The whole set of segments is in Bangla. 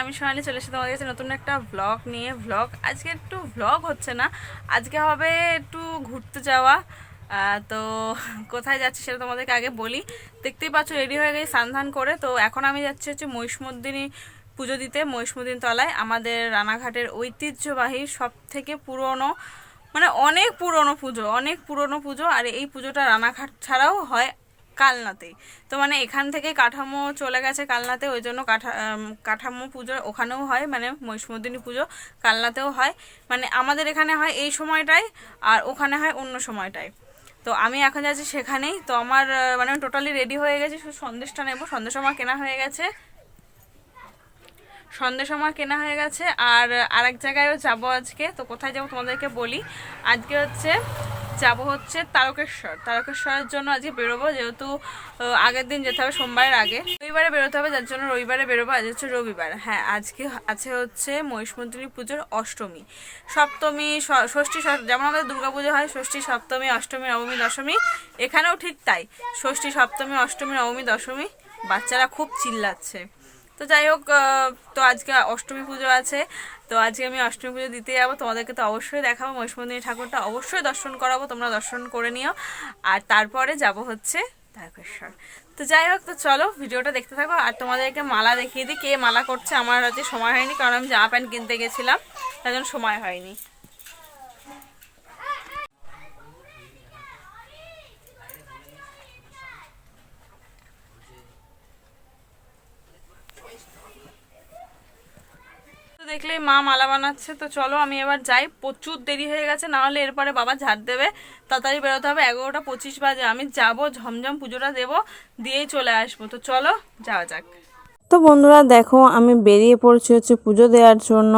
আমি সোনালি চলে এসে তোমাদের কাছে নতুন একটা ব্লগ নিয়ে। ব্লগ আজকে একটু ব্লগ হচ্ছে না। আজকে হবে একটু ঘুরতে যাওয়া। তো কোথায় যাচ্ছি সেটা তোমাদেরকে আগে বলি। দেখতেই পাচ্ছ রেডি হয়ে গেছি স্নান করে। তো এখন আমি যাচ্ছি হচ্ছে মহিষমর্দিনী পুজো দিতে মহিষমর্দিন তলায়। আমাদের রানাঘাটের ঐতিহ্যবাহী সব থেকে পুরনো মানে অনেক পুরনো পুজো, অনেক পুরনো পুজো। আর এই পুজোটা রানাঘাট ছাড়াও হয়। কালনাতেই। তো মানে এখান থেকে কাঠামো চলে গেছে কালনাতে, ওই জন্য কাঠা কাঠামো পুজো ওখানেও হয় মানে মহিষমর্দিনী পুজো কালনাতেও হয়। মানে আমাদের এখানে হয় এই সময়টাই আর ওখানে হয় অন্য সময়টায়। তো আমি এখন যাচ্ছি সেখানেই। তো আমার মানে টোটালি রেডি হয়ে গেছি, শুধু সন্দেশটা নেব। সন্দেশ আমার কেনা হয়ে গেছে। সন্দেশ আমার কেনা হয়ে গেছে। আর আরেক জায়গায়ও যাব আজকে। তো কোথায় যাব তোমাদেরকে বলি। আজকে হচ্ছে যাব হচ্ছে তারকেশ্বর। তারকেশ্বরের জন্য আজকে বেরোবো, যেহেতু আগের দিন যেতে হবে সোমবারের আগে। রবিবারে বেরোতে হবে, যার জন্য রবিবারে বেরোবো, আজ হচ্ছে রবিবার। হ্যাঁ আজকে আছে হচ্ছে মহিষমন্ত্রী পুজোর অষ্টমী। সপ্তমী ষষ্ঠী যেমন আমাদের দুর্গাপুজো হয়, ষষ্ঠী, সপ্তমী, অষ্টমী, নবমী, দশমী, এখানেও ঠিক তাই। ষষ্ঠী, সপ্তমী, অষ্টমী, নবমী, দশমী, বাচ্চারা খুব চিল্লাচ্ছে। তো যাই হোক তো আজকে অষ্টমী পুজো আছে। তো আজকে আমি অষ্টমী পুজো দিতে যাব। তোমাদেরকে তো অবশ্যই দেখাবো। মহিষমন্দিনী ঠাকুরটা অবশ্যই দর্শন করাবো। তোমরা দর্শন করে নিও। আর তারপরে যাব হচ্ছে তারকেশ্বর তো যাই হোক, তো চলো ভিডিওটা দেখতে থাকো। আর তোমাদেরকে মালা দেখিয়ে দিই। কে মালা করছে আমার আজকে সময় হয়নি, কারণ আমি জামা প্যান্ট কিনতে গেছিলাম। তাই জন্য সময় হয়নি। তো দেখলেই মা মালা বানাচ্ছে, তো চলো আমি এবার যাই। প্রচুর দেরি হয়ে গেছে, না হলে এরপরে বাবা ঝাড় দেবে। তাড়াতাড়ি বেরোতে হবে, এগারোটা পঁচিশ বাজে। আমি যাব, ঝমঝম পুজোটা দেবো, দিয়েই চলে আসব। তো চলো, যাওয়া যাক। তো বন্ধুরা, দেখো, আমি বেরিয়ে পড়ছি হচ্ছে পুজো দেওয়ার জন্য।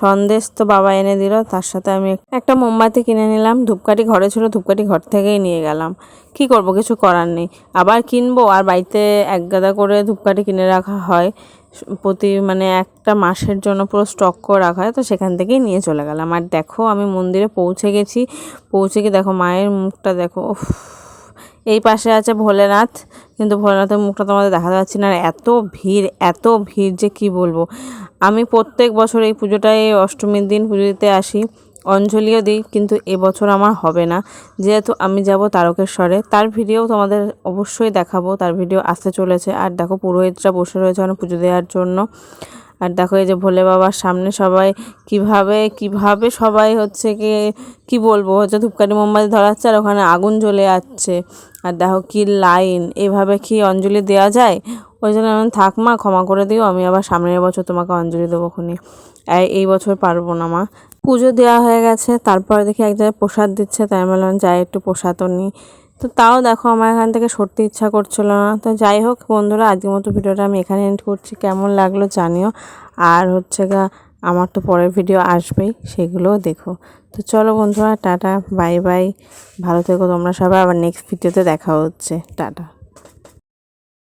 সন্দেশ তো বাবা এনে দিল, তার সাথে আমি একটা মোমবাতি কিনে নিলাম। ধূপকাঠি ঘরে ছিল, ধূপকাঠি ঘর থেকেই নিয়ে গেলাম। কি করব, কিছু করার নেই। আবার কিনবো, আর বাড়িতে এক গাদা করে ধূপকাঠি কিনে রাখা হয়। প্রতি মানে একটা মাসের জন্য পুরো স্টক করে রাখা হয়, তো সেখান থেকেই নিয়ে চলে গেলাম। আর দেখো, আমি মন্দিরে পৌঁছে গেছি। পৌঁছে গিয়ে দেখো, মায়ের মুখটা দেখো এই পাশে আছে ভোলেনাথ, কিন্তু ভোলেনাথের মুখটা তোমাদের দেখা যাচ্ছে না। আর এত ভিড় এত ভিড় যে কি বলব। আমি প্রত্যেক বছর এই পুজোটায় অষ্টমীর দিন পুজো দিতে আসি। অঞ্জলিও দিই, কিন্তু এবছর আমার হবে না। যেহেতু আমি যাব তারকেশ্বরে, তার ভিডিও তোমাদের অবশ্যই দেখাবো। তার ভিডিও আসতে চলেছে। আর দেখো পুরোহিতরা বসে রয়েছে আমার পুজো দেওয়ার জন্য। আর দেখো এই যে ভোলে বাবার সামনে সবাই কীভাবে কীভাবে সবাই হচ্ছে কি কি বলব? হচ্ছে ধূপকাঠি মোমবাতি ধরাচ্ছে আর ওখানে আগুন জ্বলে যাচ্ছে। আর দেখো কি লাইন, এভাবে কি অঞ্জলি দেওয়া যায়? ওই জন্য আমি থাক মা, ক্ষমা করে দিও, আমি আবার সামনের বছর তোমাকে অঞ্জলি দেবো খুনি। এই বছর পারব না মা। পুজো দেওয়া হয়ে গেছে, তারপরে দেখি এক জায়গায় প্রসাদ দিচ্ছে, তাই আমি বললাম, যাই একটু প্রসাদও নিই তো তাও দেখো আমার এখান থেকে সরতে ইচ্ছা করছিল না। তো যাই হোক বন্ধুরা, আজকের মতো ভিডিওটা আমি এখানে এন্ড করছি। কেমন লাগল জানিও। আর হচ্ছে গা, আমার তো পরের ভিডিও আসবেই, সেগুলোও দেখো। তো চলো বন্ধুরা, টাটা বাই বাই ভালো থেকো তোমরা সবাই, আবার নেক্সট ভিডিওতে দেখা হচ্ছে। টাটা।